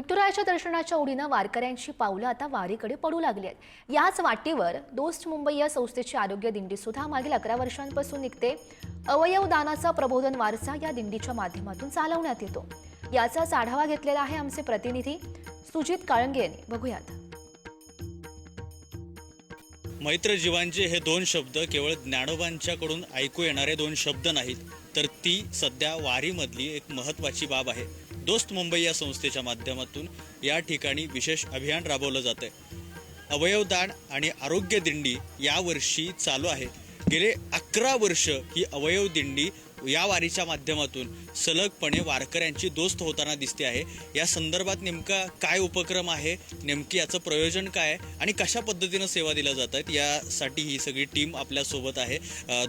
विठ्ठुरायाच्या दर्शनाच्या ओढीनं वारकऱ्यांची पावलं आता वारीकडे पडू लागली आहेत. याच वाटेवर दोस्त मुंबई या संस्थेची आरोग्य दिंडी सुद्धा मागील अकरा वर्षांपासून निघते. अवयव दानाचा प्रबोधन वारसा या दिंडीच्या माध्यमातून चालवण्यात येतो. याचाच आढावा घेतलेला आहे आमचे प्रतिनिधी सुजित काळंगे यांनी बघूयात. मैत्र जीवांचे हे दोन शब्द केवळ ज्ञानोबांच्याकडून ऐकू येणारे दोन शब्द नाहीत तर ती सध्या वारीमधली एक महत्त्वाची बाब आहे. दोस्त मुंबई या संस्थेच्या माध्यमातून या ठिकाणी विशेष अभियान राबवलं जातं आहे अवयवदान आणि आरोग्य दिंडी यावर्षी चालू आहे. गेले अकरा वर्ष ही अवयव दिंडी या वारीच्या माध्यमातून सलगपणे वारकऱ्यांची दोस्त होताना दिसते आहे. या संदर्भात नेमका काय उपक्रम आहे? नेमकी याचं प्रयोजन काय आहे? आणि कशा पद्धतीनं सेवा दिल्या जात आहेत? यासाठी ही सगळी टीम आपल्यासोबत आहे.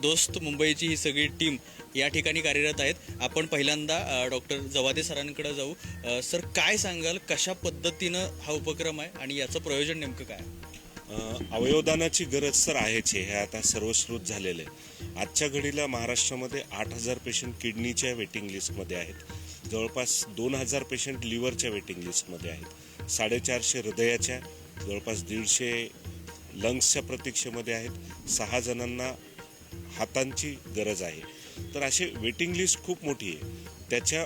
दोस्त मुंबईची ही सगळी टीम या ठिकाणी कार्यरत आहेत. आपण पहिल्यांदा डॉक्टर जवादे सरांकडे जाऊ. सर काय सांगाल? कशा पद्धतीनं हा उपक्रम आहे? आणि याचं प्रयोजन नेमकं काय आहे? अवयवदानाची गरज तर आहेच आहे हे आता सर्वश्रुत झालेलं आहे. आजच्या घडीला महाराष्ट्रामध्ये आठ हजार पेशंट किडनीच्या वेटिंग लिस्टमध्ये आहेत. जवळपास दोन हजार पेशंट लिव्हरच्या वेटिंग लिस्टमध्ये आहेत. साडेचारशे हृदयाच्या जवळपास दीडशे लंग्सच्या प्रतीक्षेमध्ये आहेत. सहा जणांना हातांची गरज आहे. तर असे वेटिंग लिस्ट खूप मोठी आहे. त्याच्या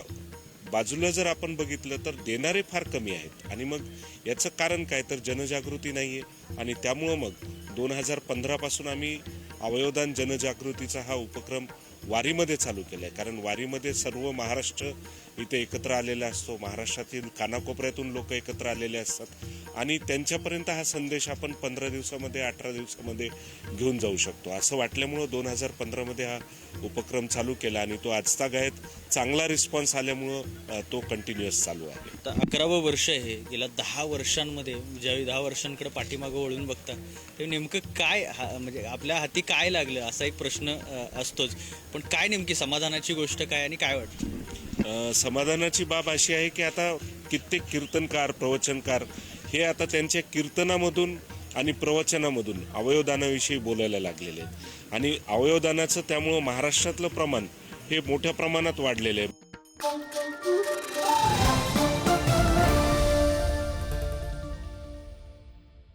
बाजूला जर आपण बघितलं तर देणारे फार कमी आहेत. आणि मग याचं कारण काय? तर जनजागृती नाही आहे आणि त्यामुळं मग दोन हजार पंधरापासून आम्ही अवयवदान जनजागृतीचा हा उपक्रम वारीमध्ये चालू केला आहे कारण वारीमध्ये सर्व महाराष्ट्र इथे एकत्र आलेला असतो. महाराष्ट्रातील कानाकोपऱ्यातून लोक एकत्र आलेले असतात. आणि त्यांच्यापर्यंत हा संदेश आपण पंधरा दिवसामध्ये अठरा दिवसामध्ये घेऊन जाऊ शकतो. असं वाटल्यामुळं दोन हजार पंधरामध्ये हा उपक्रम चालू केला आणि तो आजतागायत चांगला रिस्पॉन्स आल्यामुळं तो कंटिन्युअस चालू आहे. तर अकरावं वर्ष आहे. गेल्या दहा वर्षांमध्ये ज्यावेळी दहा वर्षांकडे पाठीमागं वळून बघता ते नेमकं काय हा म्हणजे आपल्या हाती काय लागलं असा एक प्रश्न असतोच. पण काय नेमकी समाधानाची गोष्ट काय आणि काय वाटतं? समाधानाची बाब अशी आहे की आता कित्येक कीर्तनकार प्रवचनकार हे आता त्यांच्या कीर्तनामधून आणि प्रवचनामधून अवयवदानाविषयी बोलायला लागलेले आहेत. आणि अवयवदानाचं त्यामुळं महाराष्ट्रातलं प्रमाण हे मोठ्या प्रमाणात वाढलेलं आहे.